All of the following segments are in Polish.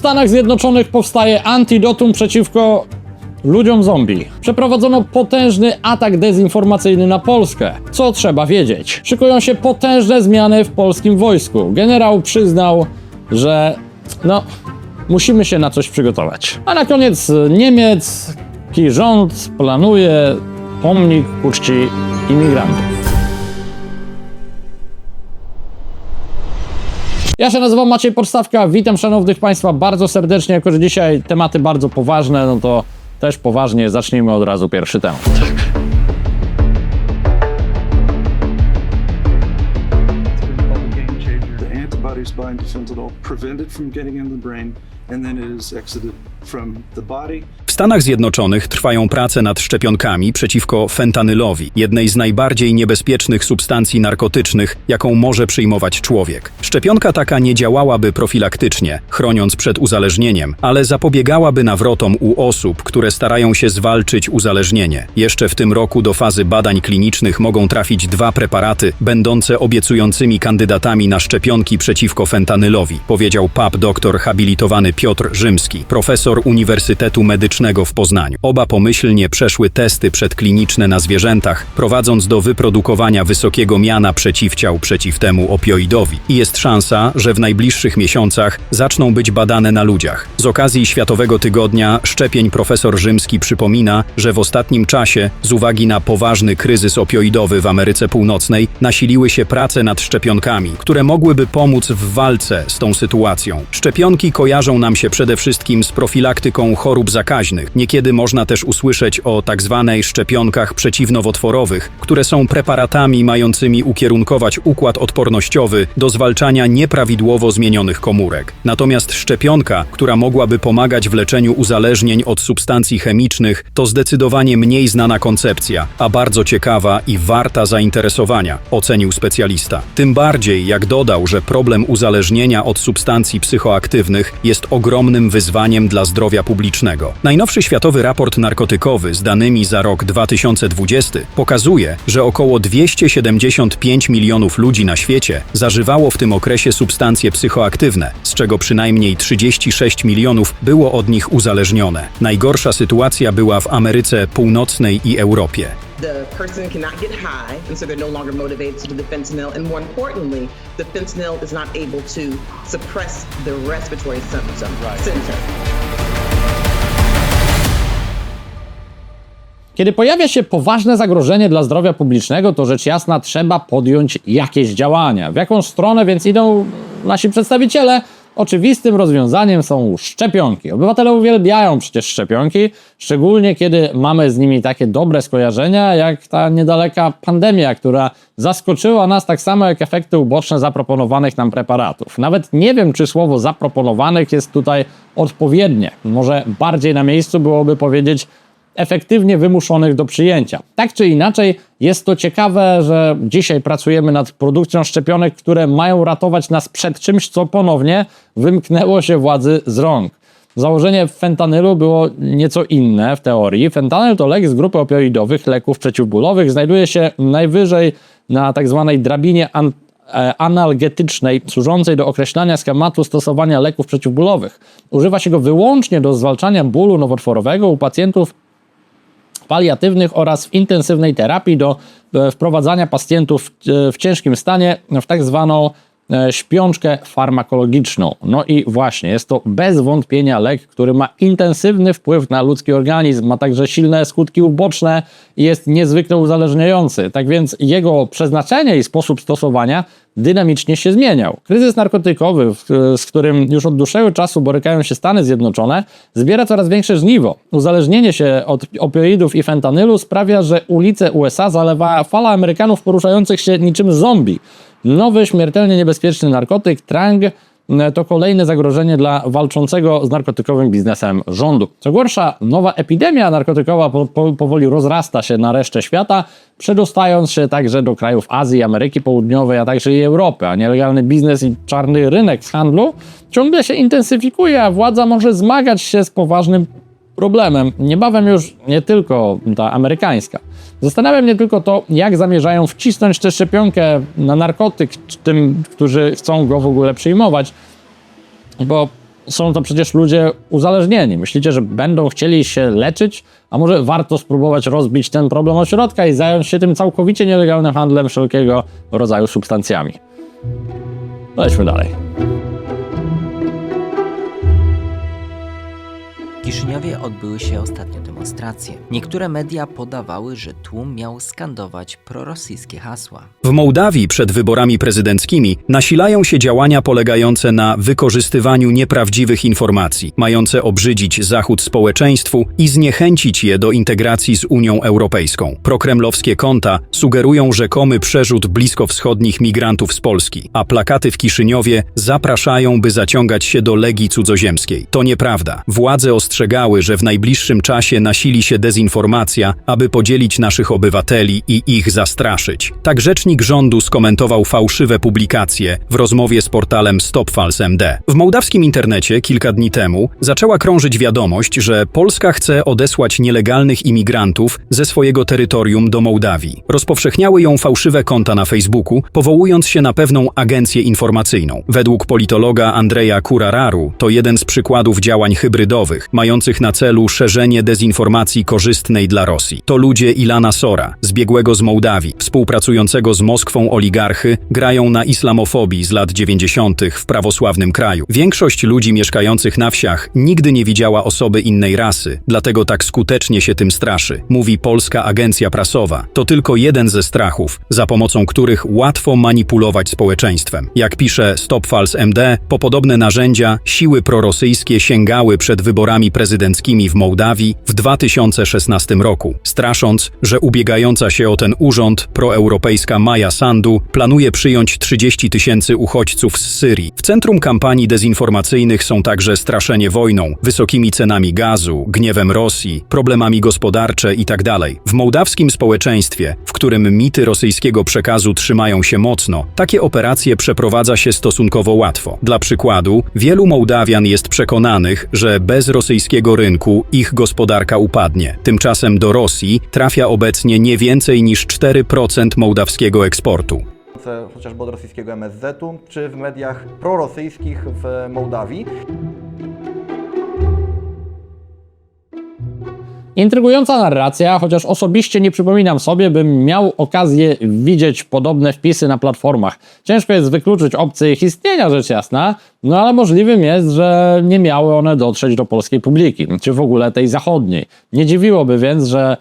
Stanach Zjednoczonych powstaje antidotum przeciwko ludziom zombie. Przeprowadzono potężny atak dezinformacyjny na Polskę. Co trzeba wiedzieć? Szykują się potężne zmiany w polskim wojsku. Generał przyznał, że no, musimy się na coś przygotować. A na koniec niemiecki rząd planuje pomnik ku czci imigrantów. Ja się nazywam Maciej Podstawka, witam szanownych Państwa bardzo serdecznie, jako że dzisiaj tematy bardzo poważne, no to też poważnie zacznijmy od razu pierwszy temat. prevent it from the brain, and then it is exited from the body Stanach Zjednoczonych trwają prace nad szczepionkami przeciwko fentanylowi, jednej z najbardziej niebezpiecznych substancji narkotycznych, jaką może przyjmować człowiek. Szczepionka taka nie działałaby profilaktycznie, chroniąc przed uzależnieniem, ale zapobiegałaby nawrotom u osób, które starają się zwalczyć uzależnienie. Jeszcze w tym roku do fazy badań klinicznych mogą trafić dwa preparaty, będące obiecującymi kandydatami na szczepionki przeciwko fentanylowi, powiedział pap doktor habilitowany Piotr Rzymski, profesor Uniwersytetu Medycznego w Poznaniu. Oba pomyślnie przeszły testy przedkliniczne na zwierzętach, prowadząc do wyprodukowania wysokiego miana przeciwciał przeciw temu opioidowi. I jest szansa, że w najbliższych miesiącach zaczną być badane na ludziach. Z okazji Światowego Tygodnia Szczepień profesor Rzymski przypomina, że w ostatnim czasie, z uwagi na poważny kryzys opioidowy w Ameryce Północnej, nasiliły się prace nad szczepionkami, które mogłyby pomóc w walce z tą sytuacją. Szczepionki kojarzą nam się przede wszystkim z profilaktyką chorób zakaźnych. Niekiedy można też usłyszeć o tak zwanej szczepionkach przeciwnowotworowych, które są preparatami mającymi ukierunkować układ odpornościowy do zwalczania nieprawidłowo zmienionych komórek. Natomiast szczepionka, która mogłaby pomagać w leczeniu uzależnień od substancji chemicznych, to zdecydowanie mniej znana koncepcja, a bardzo ciekawa i warta zainteresowania, ocenił specjalista. Tym bardziej, jak dodał, że problem uzależnienia od substancji psychoaktywnych jest ogromnym wyzwaniem dla zdrowia publicznego. Najnowszy światowy raport narkotykowy z danymi za rok 2020 pokazuje, że około 275 milionów ludzi na świecie zażywało w tym okresie substancje psychoaktywne, z czego przynajmniej 36 milionów było od nich uzależnione. Najgorsza sytuacja była w Ameryce Północnej i Europie. the person cannot get high, and so they're no longer motivated to do the fentanyl. And more importantly, the fentanyl is not able to suppress the respiratory symptom. symptom. Kiedy pojawia się poważne zagrożenie dla zdrowia publicznego, to rzecz jasna trzeba podjąć jakieś działania. W jaką stronę więc idą nasi przedstawiciele? Oczywistym rozwiązaniem są szczepionki. Obywatele uwielbiają przecież szczepionki, szczególnie kiedy mamy z nimi takie dobre skojarzenia, jak ta niedaleka pandemia, która zaskoczyła nas tak samo jak efekty uboczne zaproponowanych nam preparatów. Nawet nie wiem, czy słowo zaproponowanych jest tutaj odpowiednie. Może bardziej na miejscu byłoby powiedzieć efektywnie wymuszonych do przyjęcia. Tak czy inaczej, jest to ciekawe, że dzisiaj pracujemy nad produkcją szczepionek, które mają ratować nas przed czymś, co ponownie wymknęło się władzy z rąk. Założenie fentanylu było nieco inne w teorii. Fentanyl to lek z grupy opioidowych, leków przeciwbólowych. Znajduje się najwyżej na tak zwanej drabinie e, analgetycznej, służącej do określania schematu stosowania leków przeciwbólowych. Używa się go wyłącznie do zwalczania bólu nowotworowego u pacjentów paliatywnych oraz w intensywnej terapii do e, wprowadzania pacjentów e, w ciężkim stanie w tak zwaną e, śpiączkę farmakologiczną. No i właśnie, jest to bez wątpienia lek, który ma intensywny wpływ na ludzki organizm, ma także silne skutki uboczne i jest niezwykle uzależniający. Tak więc jego przeznaczenie i sposób stosowania dynamicznie się zmieniał. Kryzys narkotykowy, z którym już od dłuższego czasu borykają się Stany Zjednoczone, zbiera coraz większe żniwo. Uzależnienie się od opioidów i fentanylu sprawia, że ulice USA zalewa fala Amerykanów poruszających się niczym zombie. Nowy, śmiertelnie niebezpieczny narkotyk, Trang, to kolejne zagrożenie dla walczącego z narkotykowym biznesem rządu. Co gorsza, nowa epidemia narkotykowa po, po, powoli rozrasta się na resztę świata, przedostając się także do krajów Azji, Ameryki Południowej, a także i Europy. A nielegalny biznes i czarny rynek w handlu ciągle się intensyfikuje, a władza może zmagać się z poważnym problemem. Niebawem już nie tylko ta amerykańska. Zastanawia mnie tylko to, jak zamierzają wcisnąć tę szczepionkę na narkotyk tym, którzy chcą go w ogóle przyjmować, bo są to przecież ludzie uzależnieni. Myślicie, że będą chcieli się leczyć? A może warto spróbować rozbić ten problem od środka i zająć się tym całkowicie nielegalnym handlem wszelkiego rodzaju substancjami? Lećmy dalej. W Kiszyniowie odbyły się ostatnio demonstracje. Niektóre media podawały, że tłum miał skandować prorosyjskie hasła. W Mołdawii przed wyborami prezydenckimi nasilają się działania polegające na wykorzystywaniu nieprawdziwych informacji, mające obrzydzić Zachód społeczeństwu i zniechęcić je do integracji z Unią Europejską. Prokremlowskie konta sugerują rzekomy przerzut bliskowschodnich migrantów z Polski, a plakaty w Kiszyniowie zapraszają, by zaciągać się do legii cudzoziemskiej. To nieprawda. Władze ostrzegały, że w najbliższym czasie nasili się dezinformacja, aby podzielić naszych obywateli i ich zastraszyć. Tak rzecznik rządu skomentował fałszywe publikacje w rozmowie z portalem StopFalse MD. W mołdawskim internecie kilka dni temu zaczęła krążyć wiadomość, że Polska chce odesłać nielegalnych imigrantów ze swojego terytorium do Mołdawii. Rozpowszechniały ją fałszywe konta na Facebooku, powołując się na pewną agencję informacyjną. Według politologa Andrzeja Kurararu to jeden z przykładów działań hybrydowych, mających na celu szerzenie dezinformacji korzystnej dla Rosji. To ludzie Ilana Sora, zbiegłego z Mołdawii, współpracującego z Moskwą oligarchy, grają na islamofobii z lat 90. w prawosławnym kraju. Większość ludzi mieszkających na wsiach nigdy nie widziała osoby innej rasy, dlatego tak skutecznie się tym straszy, mówi polska agencja prasowa. To tylko jeden ze strachów, za pomocą których łatwo manipulować społeczeństwem. Jak pisze StopFalse MD, po podobne narzędzia siły prorosyjskie sięgały przed wyborami prezydenckimi w Mołdawii w 2016 roku, strasząc, że ubiegająca się o ten urząd proeuropejska Maja Sandu planuje przyjąć 30 tysięcy uchodźców z Syrii. W centrum kampanii dezinformacyjnych są także straszenie wojną, wysokimi cenami gazu, gniewem Rosji, problemami gospodarcze itd. W mołdawskim społeczeństwie, w którym mity rosyjskiego przekazu trzymają się mocno, takie operacje przeprowadza się stosunkowo łatwo. Dla przykładu, wielu Mołdawian jest przekonanych, że bez rosyjskiego rynku ich gospodarka upadnie. Tymczasem do Rosji trafia obecnie nie więcej niż 4% mołdawskiego eksportu. chociażby od rosyjskiego MSZ-u, czy w mediach prorosyjskich w Mołdawii. Intrygująca narracja, chociaż osobiście nie przypominam sobie, bym miał okazję widzieć podobne wpisy na platformach. Ciężko jest wykluczyć opcję ich istnienia, rzecz jasna, no ale możliwym jest, że nie miały one dotrzeć do polskiej publiki, czy w ogóle tej zachodniej. Nie dziwiłoby więc, że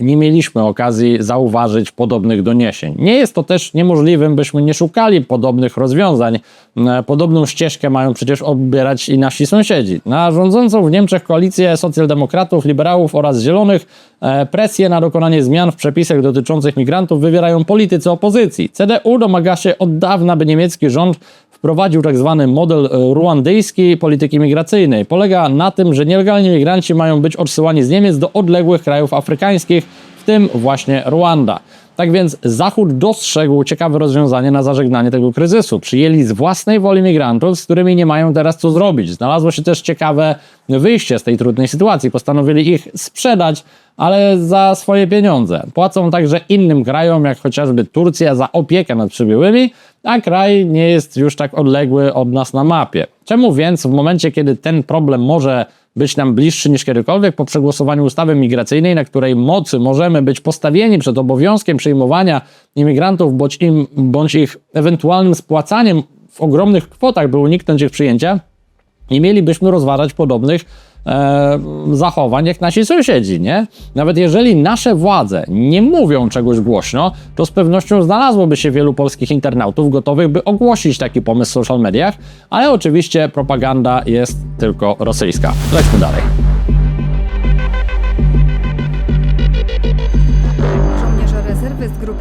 nie mieliśmy okazji zauważyć podobnych doniesień. Nie jest to też niemożliwym, byśmy nie szukali podobnych rozwiązań. E, Podobną ścieżkę mają przecież obierać i nasi sąsiedzi. Na rządzącą w Niemczech koalicję socjaldemokratów, liberałów oraz zielonych e, presję na dokonanie zmian w przepisach dotyczących migrantów wywierają politycy opozycji. CDU domaga się od dawna, by niemiecki rząd wprowadził tak zwany model e, ruandyjski polityki migracyjnej. Polega na tym, że nielegalni migranci mają być odsyłani z Niemiec do odległych krajów afrykańskich, w tym właśnie Ruanda. Tak więc Zachód dostrzegł ciekawe rozwiązanie na zażegnanie tego kryzysu. Przyjęli z własnej woli migrantów, z którymi nie mają teraz co zrobić. Znalazło się też ciekawe wyjście z tej trudnej sytuacji. Postanowili ich sprzedać, ale za swoje pieniądze. Płacą także innym krajom, jak chociażby Turcja, za opiekę nad przybyłymi, a kraj nie jest już tak odległy od nas na mapie. Czemu więc w momencie, kiedy ten problem może być nam bliższy niż kiedykolwiek po przegłosowaniu ustawy migracyjnej, na której mocy możemy być postawieni przed obowiązkiem przyjmowania imigrantów bądź, im, bądź ich ewentualnym spłacaniem w ogromnych kwotach, by uniknąć ich przyjęcia, nie mielibyśmy rozważać podobnych e, zachowań jak nasi sąsiedzi, nie? Nawet jeżeli nasze władze nie mówią czegoś głośno, to z pewnością znalazłoby się wielu polskich internautów gotowych, by ogłosić taki pomysł w social mediach, ale oczywiście propaganda jest tylko rosyjska. Lećmy dalej.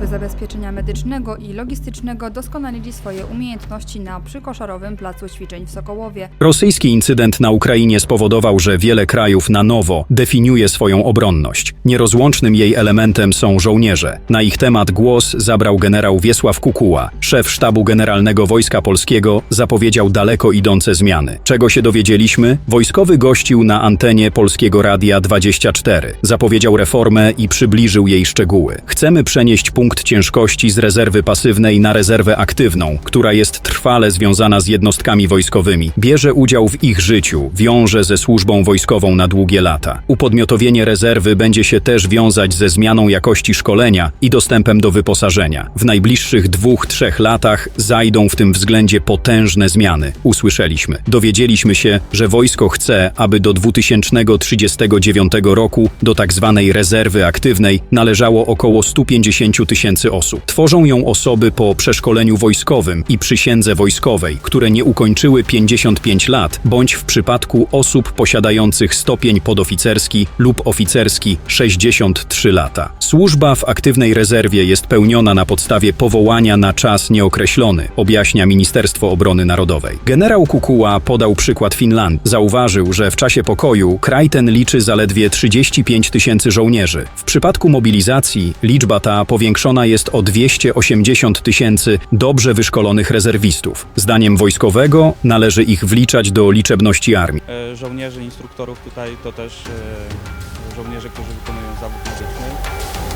Zabezpieczenia Medycznego i Logistycznego doskonalili swoje umiejętności na przykoszarowym placu ćwiczeń w Sokołowie. Rosyjski incydent na Ukrainie spowodował, że wiele krajów na nowo definiuje swoją obronność. Nierozłącznym jej elementem są żołnierze. Na ich temat głos zabrał generał Wiesław Kukuła. Szef Sztabu Generalnego Wojska Polskiego zapowiedział daleko idące zmiany. Czego się dowiedzieliśmy? Wojskowy gościł na antenie Polskiego Radia 24. Zapowiedział reformę i przybliżył jej szczegóły. Chcemy przenieść punkt ciężkości z rezerwy pasywnej na rezerwę aktywną, która jest trwale związana z jednostkami wojskowymi, bierze udział w ich życiu, wiąże ze służbą wojskową na długie lata. Upodmiotowienie rezerwy będzie się też wiązać ze zmianą jakości szkolenia i dostępem do wyposażenia. W najbliższych dwóch, trzech latach zajdą w tym względzie potężne zmiany. Usłyszeliśmy. Dowiedzieliśmy się, że wojsko chce, aby do 2039 roku do tak zwanej rezerwy aktywnej należało około 150 tysięcy osób. Tworzą ją osoby po przeszkoleniu wojskowym i przysiędze wojskowej, które nie ukończyły 55 lat, bądź w przypadku osób posiadających stopień podoficerski lub oficerski 63 lata. Służba w aktywnej rezerwie jest pełniona na podstawie powołania na czas nieokreślony, objaśnia Ministerstwo Obrony Narodowej. Generał Kukuła podał przykład Finlandii. Zauważył, że w czasie pokoju kraj ten liczy zaledwie 35 tysięcy żołnierzy. W przypadku mobilizacji liczba ta powiększona jest o 280 tysięcy dobrze wyszkolonych rezerwistów. Zdaniem wojskowego należy ich wliczać do liczebności armii. E, Żołnierzy, instruktorów tutaj to też e, żołnierze, którzy wykonują zawód medyczny.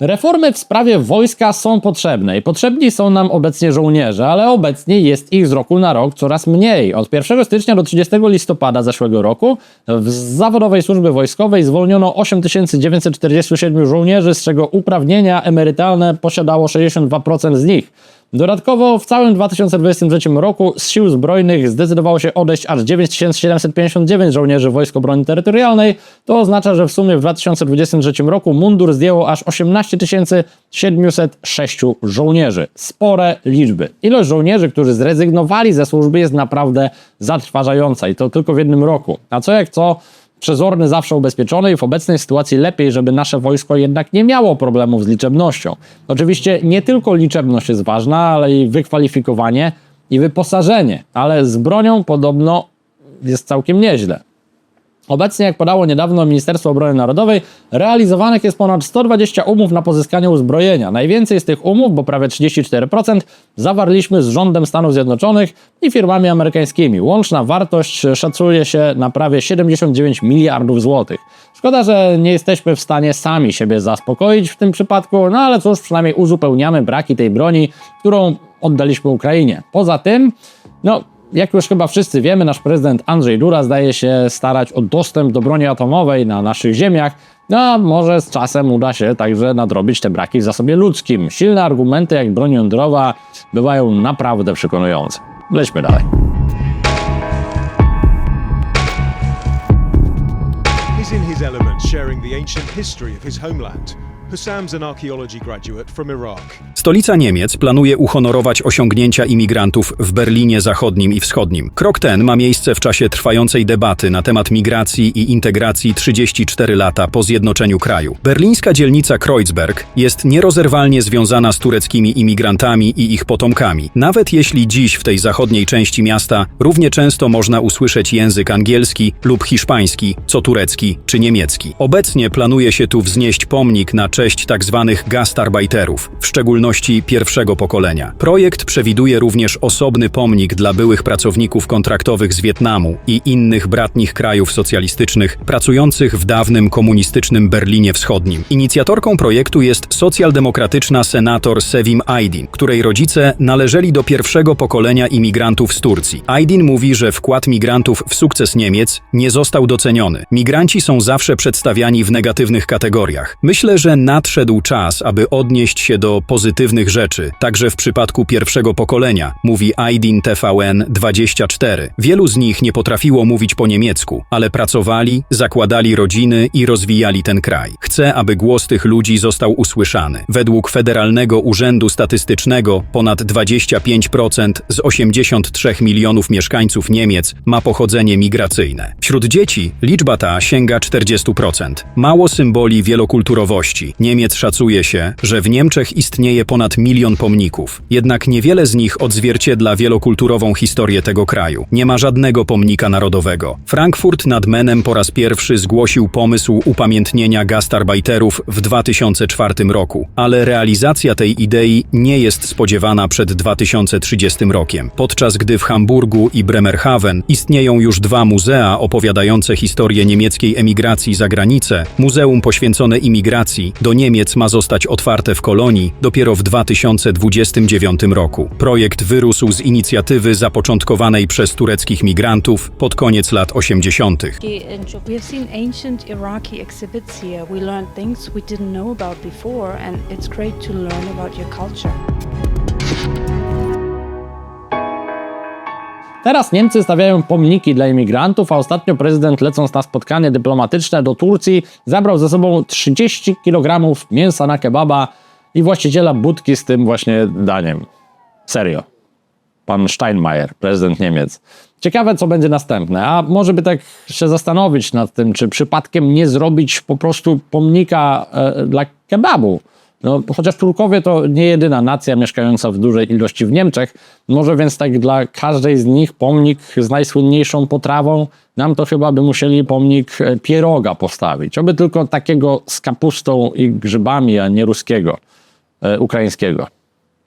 Reformy w sprawie wojska są potrzebne i potrzebni są nam obecnie żołnierze, ale obecnie jest ich z roku na rok coraz mniej. Od 1 stycznia do 30 listopada zeszłego roku w zawodowej służby wojskowej zwolniono 8947 żołnierzy, z czego uprawnienia emerytalne posiadało 62% z nich. Dodatkowo w całym 2023 roku z sił zbrojnych zdecydowało się odejść aż 9759 żołnierzy Wojsk Obrony Terytorialnej. To oznacza, że w sumie w 2023 roku mundur zdjęło aż 18 706 żołnierzy. Spore liczby. Ilość żołnierzy, którzy zrezygnowali ze służby jest naprawdę zatrważająca i to tylko w jednym roku. A co jak co, przezorny zawsze ubezpieczony i w obecnej sytuacji lepiej, żeby nasze wojsko jednak nie miało problemów z liczebnością. Oczywiście nie tylko liczebność jest ważna, ale i wykwalifikowanie i wyposażenie, ale z bronią podobno jest całkiem nieźle. Obecnie, jak podało niedawno Ministerstwo Obrony Narodowej, realizowanych jest ponad 120 umów na pozyskanie uzbrojenia. Najwięcej z tych umów, bo prawie 34%, zawarliśmy z rządem Stanów Zjednoczonych i firmami amerykańskimi. Łączna wartość szacuje się na prawie 79 miliardów złotych. Szkoda, że nie jesteśmy w stanie sami siebie zaspokoić w tym przypadku, no ale cóż, przynajmniej uzupełniamy braki tej broni, którą oddaliśmy Ukrainie. Poza tym, no, jak już chyba wszyscy wiemy, nasz prezydent Andrzej Duda zdaje się starać o dostęp do broni atomowej na naszych ziemiach, no a może z czasem uda się także nadrobić te braki w zasobie ludzkim. Silne argumenty jak broń jądrowa bywają naprawdę przekonujące. Lećmy dalej. He's in his element, sharing the ancient history of his homeland. Stolica Niemiec planuje uhonorować osiągnięcia imigrantów w Berlinie Zachodnim i Wschodnim. Krok ten ma miejsce w czasie trwającej debaty na temat migracji i integracji 34 lata po zjednoczeniu kraju. Berlińska dzielnica Kreuzberg jest nierozerwalnie związana z tureckimi imigrantami i ich potomkami. Nawet jeśli dziś w tej zachodniej części miasta równie często można usłyszeć język angielski lub hiszpański, co turecki czy niemiecki. Obecnie planuje się tu wznieść pomnik na cześć tzw. gastarbeiterów, w szczególności pierwszego pokolenia. Projekt przewiduje również osobny pomnik dla byłych pracowników kontraktowych z Wietnamu i innych bratnich krajów socjalistycznych pracujących w dawnym komunistycznym Berlinie Wschodnim. Inicjatorką projektu jest socjaldemokratyczna senator Sevim Aydin, której rodzice należeli do pierwszego pokolenia imigrantów z Turcji. Aydin mówi, że wkład migrantów w sukces Niemiec nie został doceniony. Migranci są zawsze przedstawiani w negatywnych kategoriach. Myślę, że nadszedł czas, aby odnieść się do pozytywnych rzeczy, także w przypadku pierwszego pokolenia, mówi Aydin TVN 24. Wielu z nich nie potrafiło mówić po niemiecku, ale pracowali, zakładali rodziny i rozwijali ten kraj. Chcę, aby głos tych ludzi został usłyszany. Według Federalnego Urzędu Statystycznego ponad 25% z 83 milionów mieszkańców Niemiec ma pochodzenie migracyjne. Wśród dzieci liczba ta sięga 40%. Mało symboli wielokulturowości, Niemiec szacuje się, że w Niemczech istnieje ponad milion pomników. Jednak niewiele z nich odzwierciedla wielokulturową historię tego kraju. Nie ma żadnego pomnika narodowego. Frankfurt nad Menem po raz pierwszy zgłosił pomysł upamiętnienia gastarbeiterów w 2004 roku, ale realizacja tej idei nie jest spodziewana przed 2030 rokiem, podczas gdy w Hamburgu i Bremerhaven istnieją już dwa muzea opowiadające historię niemieckiej emigracji za granicę. Muzeum poświęcone imigracji do Niemiec ma zostać otwarte w Kolonii dopiero w 2029 roku. Projekt wyrósł z inicjatywy zapoczątkowanej przez tureckich migrantów pod koniec lat 80. We Teraz Niemcy stawiają pomniki dla imigrantów, a ostatnio prezydent lecąc na spotkanie dyplomatyczne do Turcji zabrał ze sobą 30 kg mięsa na kebaba i właściciela budki z tym właśnie daniem. Serio. Pan Steinmeier, prezydent Niemiec. Ciekawe, co będzie następne. A może by tak się zastanowić nad tym, czy przypadkiem nie zrobić po prostu pomnika e, dla kebabu. No, chociaż Turkowie to nie jedyna nacja mieszkająca w dużej ilości w Niemczech, może więc tak dla każdej z nich pomnik z najsłynniejszą potrawą, nam to chyba by musieli pomnik e, pieroga postawić. Oby tylko takiego z kapustą i grzybami, a nie ruskiego, e, ukraińskiego.